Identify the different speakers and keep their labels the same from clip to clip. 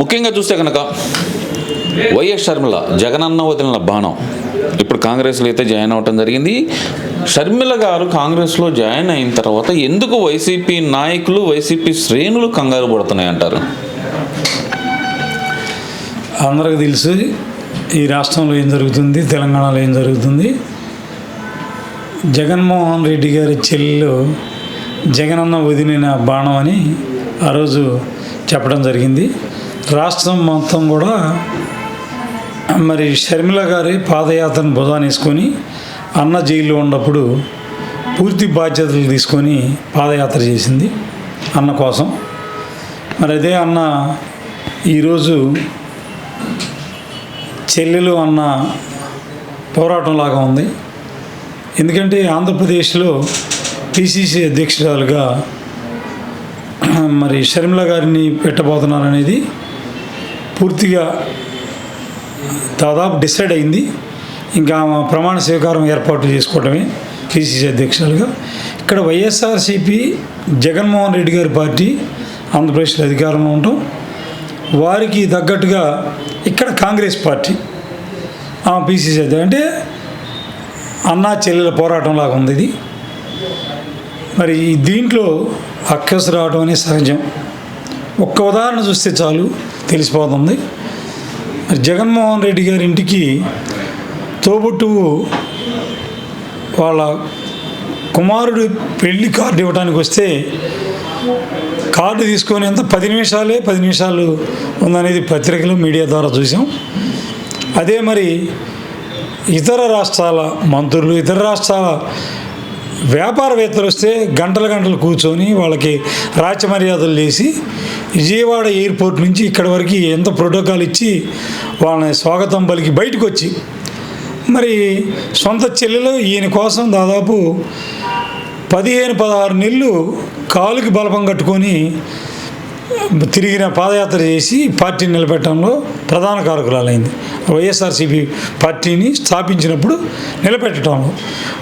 Speaker 1: ముఖ్యంగా చూస్తే కనుక వైఎస్ షర్మిల జగనన్న వదిలిన బాణం. ఇప్పుడు కాంగ్రెస్లో అయితే జాయిన్ అవ్వటం జరిగింది. షర్మిల గారు కాంగ్రెస్లో జాయిన్ అయిన తర్వాత ఎందుకు వైసీపీ నాయకులు వైసీపీ శ్రేణులు కంగారు పడుతున్నాయి అంటారు
Speaker 2: అందరికి తెలుసు ఈ రాష్ట్రంలో ఏం జరుగుతుంది తెలంగాణలో ఏం జరుగుతుంది? జగన్మోహన్ రెడ్డి గారి చెల్లెలు జగనన్న వదిలిన బాణం అని ఆ రోజు చెప్పడం జరిగింది. రాష్ట్రం మొత్తం కూడా మరి షర్మిల గారి పాదయాత్రను బుధానేసుకొని అన్న జైల్లో ఉన్నప్పుడు పూర్తి బాధ్యతలు తీసుకొని పాదయాత్ర చేసింది అన్న కోసం. మరి అదే అన్న ఈరోజు చెల్లెలు అన్న పోరాటం లాగా ఉంది. ఎందుకంటే ఆంధ్రప్రదేశ్లో పిసిసి అధ్యక్షురాలుగా మరి షర్మిల గారిని పెట్టబోతున్నారనేది పూర్తిగా దాదాపు డిసైడ్ అయింది. ఇంకా ప్రమాణ స్వీకారం ఏర్పాటు చేసుకోవటమే పిసిసి అధ్యక్షులుగా. ఇక్కడ వైఎస్ఆర్సిపి జగన్మోహన్ రెడ్డి గారి పార్టీ ఆంధ్రప్రదేశ్లో అధికారంలో ఉండటం వారికి తగ్గట్టుగా ఇక్కడ కాంగ్రెస్ పార్టీ ఆ పిసిసి అంటే అన్నా చెల్లెల పోరాటం లాగా ఉంది ఇది. మరి దీంట్లో అక్కసు రావడం అనేది సహజం. ఒక్క ఉదాహరణ చూస్తే చాలు తెలిసిపోతుంది. మరి జగన్మోహన్ రెడ్డి గారి ఇంటికి తోబుట్టువు వాళ్ళ కుమారుడు పెళ్ళి కార్డు ఇవ్వడానికి వస్తే కార్డు తీసుకొని అంత పది నిమిషాలే పది నిమిషాలు ఉందనేది పత్రికలు మీడియా ద్వారా చూసాం. అదే మరి ఇతర రాష్ట్రాల మంత్రులు ఇతర రాష్ట్రాల వ్యాపారవేత్తలు వస్తే గంటల గంటలు కూర్చొని వాళ్ళకి రాచమర్యాదలు మర్యాదలు చేసి విజయవాడ ఎయిర్పోర్ట్ నుంచి ఇక్కడ వరకు ఎంత ప్రోటోకాల్ ఇచ్చి వాళ్ళని స్వాగతం పలికి బయటకు వచ్చి మరి సొంత చెల్లెలు ఈయన కోసం దాదాపు పదిహేను పదహారు నెలలు కాలుకి బలపం కట్టుకొని తిరిగిన పాదయాత్ర చేసి పార్టీని నిలబెట్టడంలో ప్రధాన కారకురాలైంది. వైఎస్ఆర్సీపీ పార్టీని స్థాపించినప్పుడు నిలబెట్టడంలో.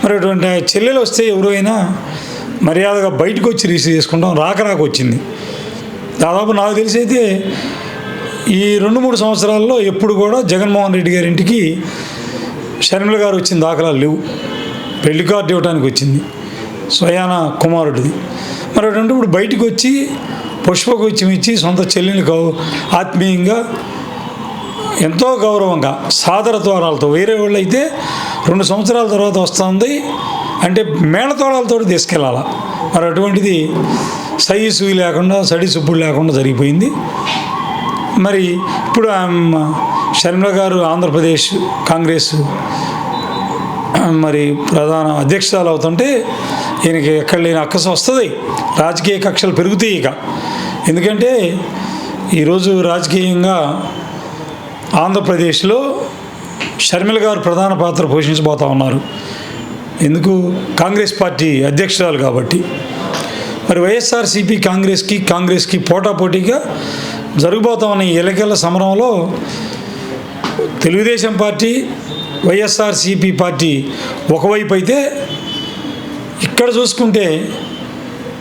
Speaker 2: మరి అటువంటి చెల్లెలు వస్తే ఎవరైనా మర్యాదగా బయటకు వచ్చి రిసీవ్ చేసుకుంటాం రాక రాక వచ్చింది. దాదాపు నాకు తెలిసి అయితే ఈ రెండు మూడు సంవత్సరాల్లో ఎప్పుడు కూడా జగన్మోహన్ రెడ్డి గారి ఇంటికి షర్మిల గారు వచ్చిన దాఖలాలు లేవు. పెళ్ళి కార్డు ఇవ్వడానికి వచ్చింది. స్వయాన కుమారుడిది. మరి అటువంటి ఇప్పుడు బయటకు వచ్చి పుష్పగుచ్చం ఇచ్చి సొంత చెల్లిని గౌ ఆత్మీయంగా ఎంతో గౌరవంగా సాదరత్వారాలతో వేరే వాళ్ళు అయితే రెండు సంవత్సరాల తర్వాత వస్తుంది అంటే మేళతోడాలతో తీసుకెళ్ళాలి. మరి అటువంటిది సై సూయి లేకుండా సడి సుబ్బుడు లేకుండా జరిగిపోయింది. మరి ఇప్పుడు షర్మిల గారు ఆంధ్రప్రదేశ్ కాంగ్రెస్ మరి ప్రధాన అధ్యక్షురాలు అవుతుంటే ఈయనకి ఎక్కడ లేని అక్కస వస్తుంది. రాజకీయ కక్షలు పెరుగుతాయి ఇక. ఎందుకంటే ఈరోజు రాజకీయంగా ఆంధ్రప్రదేశ్లో షర్మిల గారు ప్రధాన పాత్ర పోషించబోతా ఉన్నారు. ఎందుకు? కాంగ్రెస్ పార్టీ అధ్యక్షురాలు కాబట్టి. మరి వైఎస్ఆర్సీపీ కాంగ్రెస్కి కాంగ్రెస్కి పోటాపోటీగా జరగబోతా ఉన్న ఈ సమరంలో తెలుగుదేశం పార్టీ వైఎస్ఆర్సీపీ పార్టీ ఒకవైపు అయితే ఇక్కడ చూసుకుంటే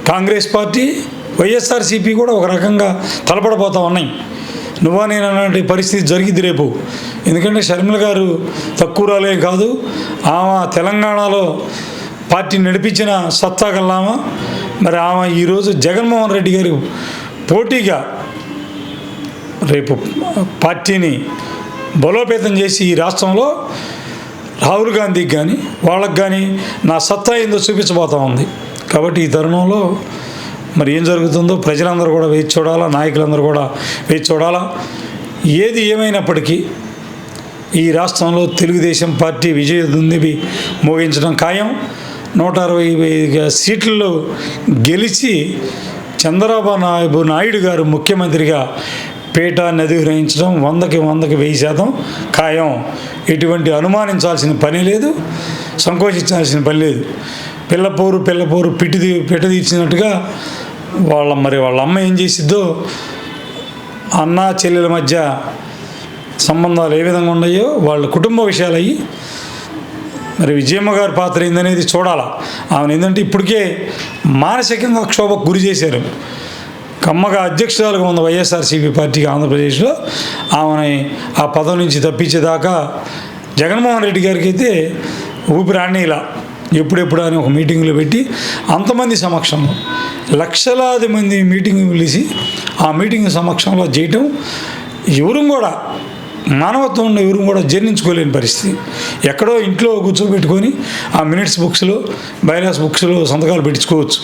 Speaker 2: కాంగ్రెస్ పార్టీ వైఎస్ఆర్సీపీ కూడా ఒక రకంగా తలపడబోతా ఉన్నాయి. నువ్వా నేను అన్నటువంటి పరిస్థితి జరిగింది రేపు. ఎందుకంటే షర్మిల గారు తక్కువ రాలే కాదు ఆమె తెలంగాణలో పార్టీ నడిపించిన సత్తా గల్లామా మరి ఆమె ఈరోజు జగన్మోహన్ రెడ్డి గారు పోటీగా రేపు పార్టీని బలోపేతం చేసి ఈ రాష్ట్రంలో రాహుల్ గాంధీకి కానీ వాళ్ళకి కానీ నా సత్తా ఏందో చూపించబోతా ఉంది. కాబట్టి ఈ తరుణంలో మరి ఏం జరుగుతుందో ప్రజలందరూ కూడా వేచి చూడాలా నాయకులందరూ కూడా వేచి చూడాలా. ఏది ఏమైనప్పటికీ ఈ రాష్ట్రంలో తెలుగుదేశం పార్టీ విజయదుంది మోగించడం ఖాయం. నూట అరవై ఐదు సీట్లలో గెలిచి చంద్రబాబు నాయుడు గారు ముఖ్యమంత్రిగా పీఠాన్ని అధిగ్రహించడం వందకి వందకి వెయ్యి శాతం ఖాయం. ఎటువంటి అనుమానించాల్సిన పని లేదు సంకోచించాల్సిన పని లేదు. పిల్లపోరు పిల్లపోరు పిట్టి తీ- పిట్ట తీర్చినట్టుగా వాళ్ళ మరి వాళ్ళ అమ్మ ఏం చేసిద్దో అన్న చెల్లెల మధ్య సంబంధాలు ఏ విధంగా ఉన్నాయో వాళ్ళ కుటుంబ విషయాలు అయ్యి మరి విజయమ్మ గారి పాత్ర ఏందనేది చూడాలా. ఆమెను ఏంటంటే ఇప్పటికే మానసికంగా క్షోభకు గురి చేశారు. కమ్మగా అధ్యక్షురాలుగా ఉన్న వైఎస్ఆర్సీపీ పార్టీకి ఆంధ్రప్రదేశ్లో ఆమెని ఆ పదం నుంచి తప్పించేదాకా జగన్మోహన్ రెడ్డి గారికి అయితే ఊపిరి ఇలా ఎప్పుడెప్పుడు అని ఒక మీటింగ్లో పెట్టి అంతమంది సమక్షంలో లక్షలాది మంది మీటింగ్ పిలిచి ఆ మీటింగ్ సమక్షంలో చేయటం ఎవరు కూడా మానవత్వం ఉన్న ఎవరు కూడా జీర్ణించుకోలేని పరిస్థితి. ఎక్కడో ఇంట్లో కూర్చోబెట్టుకొని ఆ మినిట్స్ బుక్స్లో బైలాస్ బుక్స్లో సంతకాలు పెట్టించుకోవచ్చు.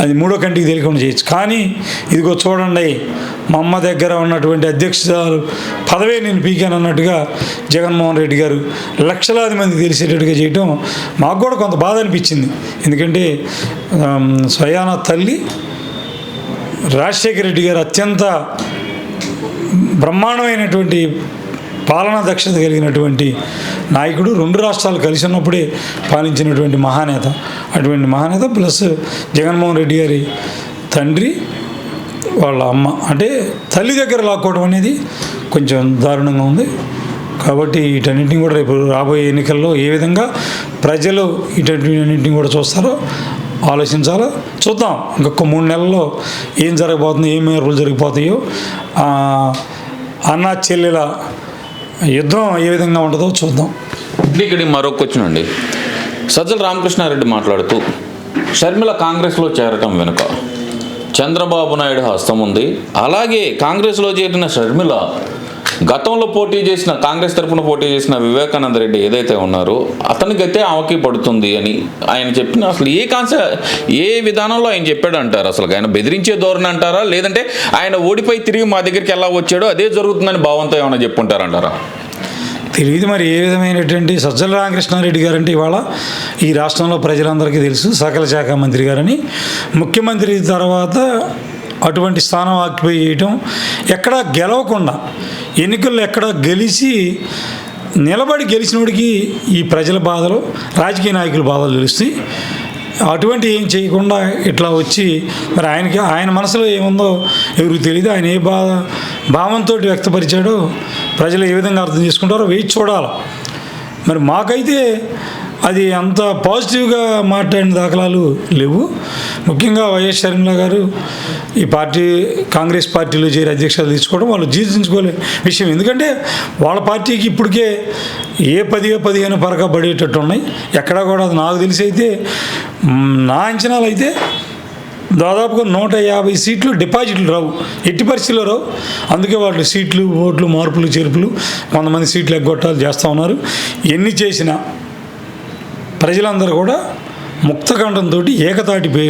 Speaker 2: అది మూడో కంటికి తెలియకుండా చేయొచ్చు. కానీ ఇదిగో చూడండి మా అమ్మ దగ్గర ఉన్నటువంటి అధ్యక్షురాలు పదవే నేను పీకాను అన్నట్టుగా జగన్మోహన్ రెడ్డి గారు లక్షలాది మంది తెలిసేటట్టుగా చేయటం మాకు కూడా కొంత బాధ అనిపించింది. ఎందుకంటే స్వయానా స్వయాన తల్లి రాజశేఖర రెడ్డి గారు అత్యంత బ్రహ్మాండమైనటువంటి పాలనా దక్షత కలిగినటువంటి నాయకుడు రెండు రాష్ట్రాలు కలిసి ఉన్నప్పుడే పాలించినటువంటి మహానేత. అటువంటి మహానేత ప్లస్ జగన్మోహన్ రెడ్డి గారి తండ్రి వాళ్ళ అమ్మ. అంటే తల్లి దగ్గర లాక్కోవడం అనేది కొంచెం దారుణంగా ఉంది. కాబట్టి వీటన్నింటిని కూడా రేపు రాబోయే ఎన్నికల్లో ఏ విధంగా ప్రజలు వీటన్నింటిని కూడా చూస్తారో ఆలోచించాలో? చూద్దాం. ఇంకొక మూడు నెలల్లో ఏం జరగబోతుంది ఏం మార్పులు జరిగిపోతాయో. అన్నా అన్న చెల్లెల యుద్ధం ఏ విధంగా ఉంటుందో చూద్దాం.
Speaker 1: ఇక్కడ మరో క్వశ్చన్ అండి. సజ్జల రామకృష్ణారెడ్డి మాట్లాడుతూ షర్మిల కాంగ్రెస్లో చేరటం వెనుక చంద్రబాబు నాయుడు హస్తం ఉంది. అలాగే కాంగ్రెస్లో చేరిన షర్మిల గతంలో పోటీ చేసిన కాంగ్రెస్ తరఫున పోటీ చేసిన వివేకానంద రెడ్డి ఏదైతే ఉన్నారో అతనికైతే ఆమెకి పడుతుంది అని ఆయన చెప్పిన అసలు ఏ కాన్సెప్ట్ ఏ విధానంలో ఆయన చెప్పాడు అంటారు అసలు ఆయన బెదిరించే ధోరణి అంటారా? లేదంటే ఆయన ఓడిపోయి తిరిగి మా దగ్గరికి ఎలా వచ్చాడో అదే జరుగుతుందని భావంతో ఏమైనా చెప్పుంటారంటారా?
Speaker 2: తెలియదు మరి ఏ విధమైనటువంటి సజ్జల రామకృష్ణారెడ్డి గారంటే ఇవాళ ఈ రాష్ట్రంలో ప్రజలందరికీ తెలుసు సకల శాఖ మంత్రి గారని. ముఖ్యమంత్రి తర్వాత అటువంటి స్థానం ఆక్యుపై చేయటం ఎక్కడా గెలవకుండా ఎన్నికల్లో ఎక్కడ గెలిచి నిలబడి గెలిచినోడికి ఈ ప్రజల బాధలు రాజకీయ నాయకుల బాధలు తెలుస్తాయి. అటువంటి ఏం చేయకుండా ఇట్లా వచ్చి మరి ఆయనకి ఆయన మనసులో ఏముందో ఎవరికి తెలియదు. ఆయన ఏ బాధ భావంతో వ్యక్తపరిచాడో ప్రజలు ఏ విధంగా అర్థం చేసుకుంటారో వేచి చూడాలి. మరి మాకైతే అది అంత పాజిటివ్గా మాట్లాడిన దాఖలాలు లేవు. ముఖ్యంగా వైఎస్ షర్మిల గారు ఈ పార్టీ కాంగ్రెస్ పార్టీలో చేరి అధ్యక్షులు తీసుకోవడం వాళ్ళు జీర్ణించుకోలే విషయం. ఎందుకంటే వాళ్ళ పార్టీకి ఇప్పటికే ఏ పదిహే పదిహేను పరక పడేటట్టు ఉన్నాయి. ఎక్కడా కూడా అది నాకు తెలిసి అయితే నా అంచనాలు అయితే దాదాపుగా నూట యాభై సీట్లు డిపాజిట్లు రావు. ఎట్టి పరిస్థితుల్లో రావు. అందుకే వాళ్ళు సీట్లు ఓట్లు మార్పులు చేర్పులు కొంతమంది సీట్లు ఎగ్గొట్టాలు చేస్తూ ఉన్నారు. ఎన్ని చేసినా ప్రజలందరూ కూడా ముక్తకంఠంతో ఏకతాటిపోయి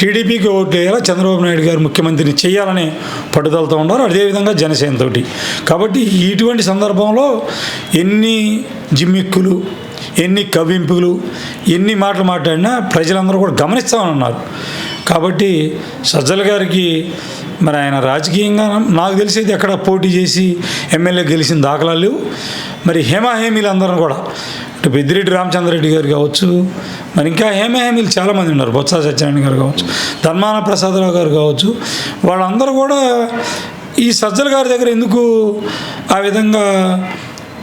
Speaker 2: టీడీపీకి ఓట్లు వేయాలా చంద్రబాబు నాయుడు గారు ముఖ్యమంత్రిని చేయాలనే పట్టుదలతో ఉన్నారు. అదేవిధంగా జనసేనతోటి. కాబట్టి ఇటువంటి సందర్భంలో ఎన్ని జిమ్మిక్కులు ఎన్ని కవింపులు ఎన్ని మాటలు మాట్లాడినా ప్రజలందరూ కూడా గమనిస్తామని ఉన్నారు కాబట్టి సజ్జల గారికి మరి ఆయన రాజకీయంగా నాకు తెలిసేది ఎక్కడ పోటీ చేసి ఎమ్మెల్యే గెలిచిన దాఖలాలు లేవు. మరి హేమాహేమీలు అందరం కూడా ఇటు పెద్దిరెడ్డి రామచంద్రరెడ్డి గారు కావచ్చు మరి ఇంకా హేమహేమీలు చాలామంది ఉన్నారు బొత్స సత్యనారాయణ గారు కావచ్చు ధర్మాన ప్రసాదరావు గారు కావచ్చు. వాళ్ళందరూ కూడా ఈ సజ్జల గారి దగ్గర ఎందుకు ఆ విధంగా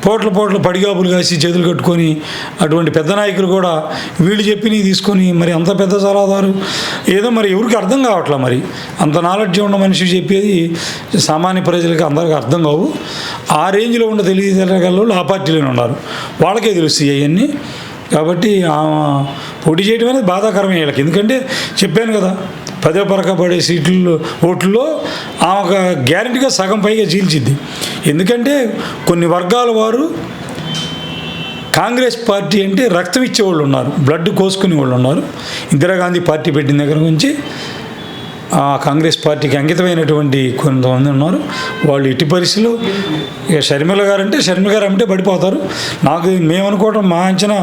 Speaker 2: పోట్ల పోట్ల పడిగాపులు కాసి చేతులు కట్టుకొని అటువంటి పెద్ద నాయకులు కూడా వీళ్ళు చెప్పినవి తీసుకొని మరి అంత పెద్ద సలహాదారు. ఏదో మరి ఎవరికి అర్థం కావట్లా మరి? అంత నాలెడ్జ్ ఉన్న మనిషి చెప్పేది సామాన్య ప్రజలకు అందరికీ అర్థం కావు. ఆ రేంజ్లో ఉన్న తెలియజేయగల ఆ పార్టీలోనే ఉన్నారు. వాళ్ళకే తెలుస్తాయి అవన్నీ కాబట్టి పోటీ చేయడం అనేది బాధాకరమే వీళ్ళకి. ఎందుకంటే చెప్పాను కదా పదే పరక పడే సీట్లు ఓట్లలో ఆమె గ్యారంటీగా సగం పైగా చీల్చిద్ది. ఎందుకంటే కొన్ని వర్గాల వారు కాంగ్రెస్ పార్టీ అంటే రక్తం ఇచ్చే వాళ్ళు ఉన్నారు బ్లడ్ కోసుకునే వాళ్ళు ఉన్నారు. ఇందిరాగాంధీ పార్టీ పెట్టిన దగ్గర నుంచి ఆ కాంగ్రెస్ పార్టీకి అంకితమైనటువంటి కొంతమంది ఉన్నారు. వాళ్ళు ఇటు పరిస్థితులు ఇక షర్మిల గారు అంటే షర్మిల గారు అంటే పడిపోతారు. నాకు మేము అనుకోవడం మా అంచనా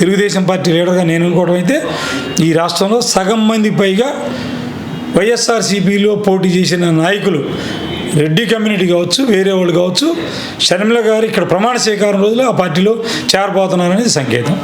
Speaker 2: తెలుగుదేశం పార్టీ లీడర్గా నేను అనుకోవడం అయితే ఈ రాష్ట్రంలో సగం మంది పైగా వైఎస్ఆర్సీపీలో పోటీ చేసిన నాయకులు రెడ్డి కమ్యూనిటీ కావచ్చు వేరే వాళ్ళు కావచ్చు షర్మిల గారు ఇక్కడ ప్రమాణ స్వీకారం రోజులు ఆ పార్టీలో చేరబోతున్నారనేది సంకేతం.